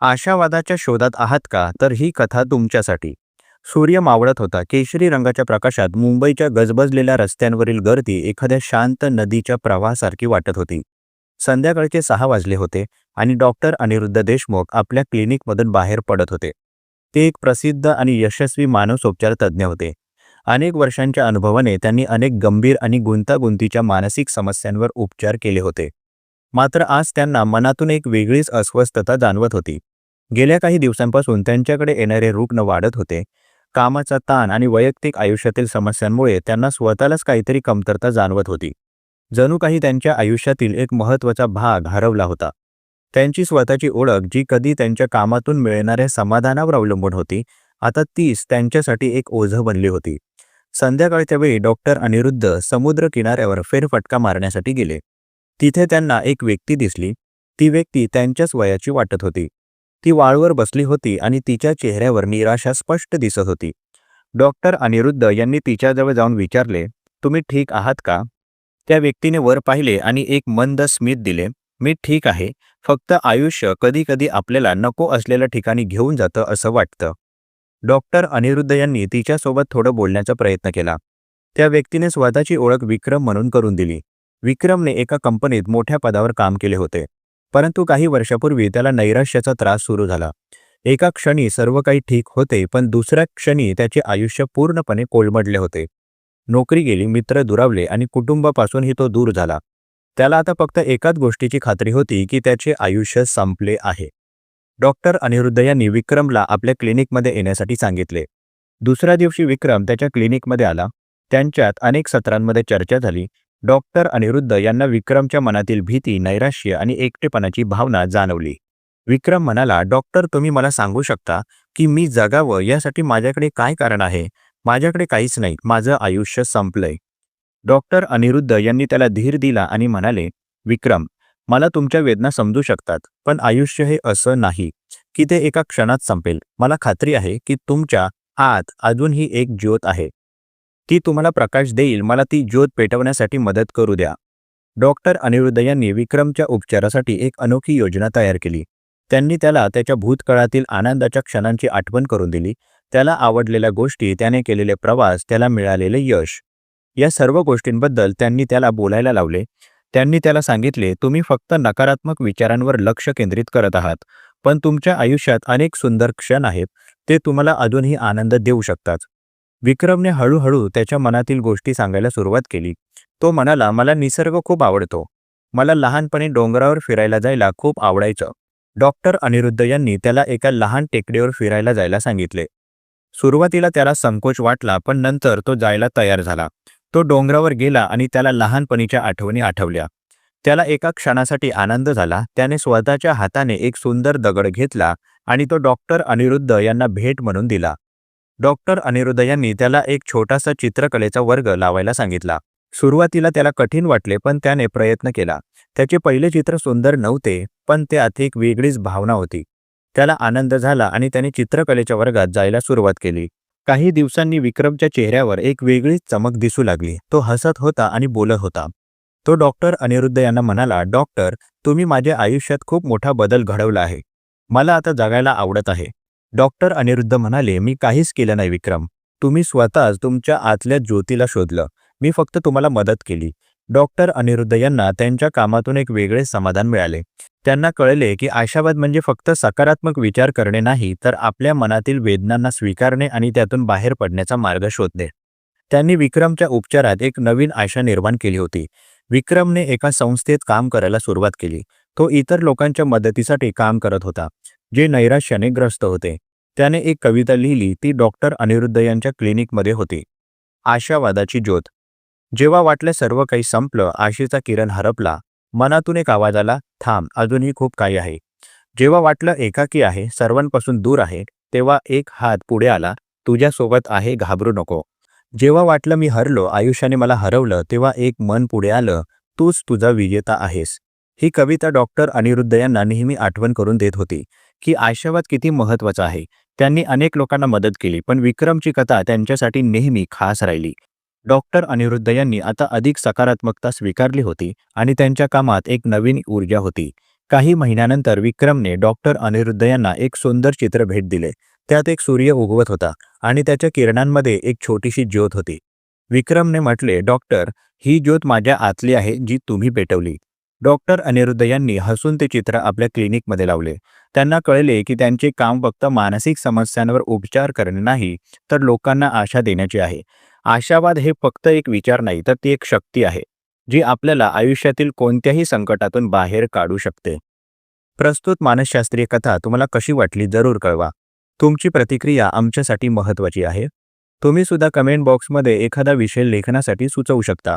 आशावादाच्या शोधात आहात का? तर ही कथा तुमच्यासाठी. सूर्य मावळत होता. केशरी रंगाच्या प्रकाशात मुंबईच्या गजबजलेल्या रस्त्यांवरील गर्दी एखाद्या शांत नदीच्या प्रवाहासारखी वाटत होती. संध्याकाळचे सहा वाजले होते आणि डॉक्टर अनिरुद्ध देशमुख आपल्या क्लिनिकमधून बाहेर पडत होते. ते एक प्रसिद्ध आणि यशस्वी मानसोपचार तज्ज्ञ होते. अनेक वर्षांच्या अनुभवाने त्यांनी अनेक गंभीर आणि गुंतागुंतीच्या मानसिक समस्यांवर उपचार केले होते. मात्र आज त्यांना मनातून एक वेगळीच अस्वस्थता जाणवत होती. गेल्या काही दिवसांपासून त्यांच्याकडे येणारे रुग्ण वाढत होते. कामाचा ताण आणि वैयक्तिक आयुष्यातील समस्यांमुळे त्यांना स्वतःलाच काहीतरी कमतरता जाणवत होती. जणू काही त्यांच्या आयुष्यातील एक महत्त्वाचा भाग हरवला होता. त्यांची स्वतःची ओळख जी कधी त्यांच्या कामातून मिळणाऱ्या समाधानावर अवलंबून होती आता तीच त्यांच्यासाठी एक ओझं बनली होती. संध्याकाळच्या वेळी डॉक्टर अनिरुद्ध समुद्र किनाऱ्यावर फेरफटका मारण्यासाठी गेले. तिथे त्यांना एक व्यक्ती दिसली. ती व्यक्ती त्यांच्याच वयाची वाटत होती. ती वाळवर बसली होती आणि तिच्या चेहऱ्यावर निराशा स्पष्ट दिसत होती. डॉक्टर अनिरुद्ध यांनी तिच्याजवळ जाऊन विचारले तुम्ही ठीक आहात का? त्या व्यक्तीने वर पाहिले आणि एक मंद स्मित दिले मी ठीक आहे. फक्त आयुष्य कधीकधी आपल्याला नको असलेल्या ठिकाणी घेऊन जातं असं वाटतं. डॉक्टर अनिरुद्ध यांनी तिच्यासोबत थोडं बोलण्याचा प्रयत्न केला. त्या व्यक्तीने स्वतःची ओळख विक्रम म्हणून करून दिली. विक्रमने एका कंपनीत मोठ्या पदावर काम केले होते. परंतु काही वर्षापूर्वी त्याला नैराश्याचा त्रास सुरू झाला. एका क्षणी सर्व काही ठीक होते पण दुसऱ्या क्षणी त्याचे आयुष्य पूर्णपणे कोलमडले होते. नोकरी गेली मित्र दुरावले आणि कुटुंबापासूनही तो दूर झाला. त्याला आता फक्त एकाच गोष्टीची खात्री होती की त्याचे आयुष्य संपले आहे. डॉक्टर अनिरुद्ध यांनी विक्रमला आपल्या क्लिनिकमध्ये येण्यासाठी सांगितले. दुसऱ्या दिवशी विक्रम त्याच्या क्लिनिकमध्ये आला. त्यांच्यात अनेक सत्रांमध्ये चर्चा झाली. डॉक्टर अनिरुद्ध यांना विक्रमच्या मनातील भीती नैराश्य आणि एकटेपणाची भावना जाणवली. विक्रम म्हणाला डॉक्टर तुम्ही मला सांगू शकता की मी जगावं यासाठी माझ्याकडे काय कारण आहे? माझ्याकडे काहीच नाही माझं आयुष्य संपलंय. डॉक्टर अनिरुद्ध यांनी त्याला धीर दिला आणि म्हणाले विक्रम मला तुमच्या वेदना समजू शकतात पण आयुष्य हे असं नाही की ते एका क्षणात संपेल. मला खात्री आहे की तुमच्या आत अजूनही एक ज्योत आहे. ती तुम्हाला प्रकाश देईल मला ती ज्योत पेटवण्यासाठी मदत करू द्या. डॉक्टर अनिरुद्ध यांनी विक्रमच्या उपचारासाठी एक अनोखी योजना तयार केली. त्यांनी त्याला त्याच्या भूतकाळातील आनंदाच्या क्षणांची आठवण करून दिली. त्याला आवडलेल्या गोष्टी त्याने केलेले प्रवास त्याला मिळालेले यश या सर्व गोष्टींबद्दल त्यांनी त्याला बोलायला लावले. त्यांनी त्याला सांगितले तुम्ही फक्त नकारात्मक विचारांवर लक्ष केंद्रित करत आहात पण तुमच्या आयुष्यात अनेक सुंदर क्षण आहेत. ते तुम्हाला अजूनही आनंद देऊ शकतात. विक्रमने हळूहळू त्याच्या मनातील गोष्टी सांगायला सुरुवात केली. तो म्हणाला मला निसर्ग खूप आवडतो. मला लहानपणी डोंगरावर फिरायला जायला खूप आवडायचं डॉक्टर अनिरुद्ध यांनी त्याला एका लहान टेकडीवर फिरायला जायला सांगितले. सुरुवातीला त्याला संकोच वाटला पण नंतर तो जायला तयार झाला. तो डोंगरावर गेला आणि त्याला लहानपणीच्या आठवणी आठवल्या. त्याला एका क्षणासाठी आनंद झाला. त्याने स्वतःच्या हाताने एक सुंदर दगड घेतला आणि तो डॉक्टर अनिरुद्ध यांना भेट म्हणून दिला. डॉक्टर अनिरुद्ध यांनी त्याला एक छोटासा चित्रकलेचा वर्ग लावायला सांगितला. सुरुवातीला त्याला कठीण वाटले पण त्याने प्रयत्न केला. त्याचे पहिले चित्र सुंदर नव्हते पण त्यात एक वेगळीच भावना होती. त्याला आनंद झाला आणि त्याने चित्रकलेच्या वर्गात जायला सुरुवात केली. काही दिवसांनी विक्रमच्या चेहऱ्यावर एक वेगळीच चमक दिसू लागली. तो हसत होता आणि बोलत होता. तो डॉक्टर अनिरुद्ध यांना म्हणाला डॉक्टर तुम्ही माझ्या आयुष्यात खूप मोठा बदल घडवला आहे. मला आता जगायला आवडत आहे. डॉक्टर अनिरुद्ध म्हणाले मी काहीच केलं नाही विक्रम. तुम्ही स्वतःच तुमच्या आतल्या ज्योतीला शोधलं. मी फक्त तुम्हाला मदत केली. डॉक्टर अनिरुद्ध यांना त्यांच्या कामातून एक वेगळे समाधान मिळाले. त्यांना कळले की आशावाद म्हणजे फक्त सकारात्मक विचार करणे नाही तर आपल्या मनातील वेदनांना स्वीकारणे आणि त्यातून बाहेर पडण्याचा मार्ग शोधणे. त्यांनी विक्रमच्या उपचारात एक नवीन आशा निर्माण केली होती. विक्रमने एका संस्थेत काम करायला सुरुवात केली. तो इतर लोकांच्या मदतीसाठी काम करत होता जे नैराश्याने ग्रस्त होते. त्याने एक कविता लिहिली ती डॉक्टर अनिरुद्ध यांच्या क्लिनिकमध्ये होती. आशावादाची ज्योत. जेव्हा वाटलं सर्व काही संपलं आशेचा किरण हरपला मनातून एक आवाज आला थांब अजूनही खूप काही आहे. जेव्हा वाटलं एकाकी आहे सर्वांपासून दूर आहे तेव्हा एक हात पुढे आला तुझ्यासोबत आहे घाबरू नको. जेव्हा वाटलं मी हरलो आयुष्याने मला हरवलं तेव्हा एक मन पुढे आलं तूच तुझा विजेता आहेस. ही कविता डॉक्टर अनिरुद्ध यांना नेहमी आठवण करून देत होती. की आशावाद किती महत्त्वाचा आहे. त्यांनी अनेक लोकांना मदत केली पण विक्रमची कथा त्यांच्यासाठी नेहमी खास राहिली. डॉक्टर अनिरुद्ध यांनी आता अधिक सकारात्मकता स्वीकारली होती आणि त्यांच्या कामात एक नवीन ऊर्जा होती. काही महिन्यानंतर विक्रमने डॉक्टर अनिरुद्ध यांना एक सुंदर चित्र भेट दिले. त्यात एक सूर्य उगवत होता आणि त्याच्या किरणांमध्ये एक छोटीशी ज्योत होती. विक्रमने म्हटले डॉक्टर ही ज्योत माझ्या आतली आहे जी तुम्ही पेटवली. डॉक्टर अनिरुद्ध यांनी हसून ते चित्र आपल्या क्लिनिकमध्ये लावले. त्यांना कळले की त्यांचे काम फक्त मानसिक समस्यांवर उपचार करणे नाही तर लोकांना आशा देण्याची आहे. आशावाद हे फक्त एक विचार नाही तर ती एक शक्ती आहे जी आपल्याला आयुष्यातील कोणत्याही संकटातून बाहेर काढू शकते. प्रस्तुत मानसशास्त्रीय कथा तुम्हाला कशी वाटली जरूर कळवा. तुमची प्रतिक्रिया आमच्यासाठी महत्त्वाची आहे. तुम्ही सुद्धा कमेंट बॉक्समध्ये एखादा विषय लेखनासाठी सुचवू शकता.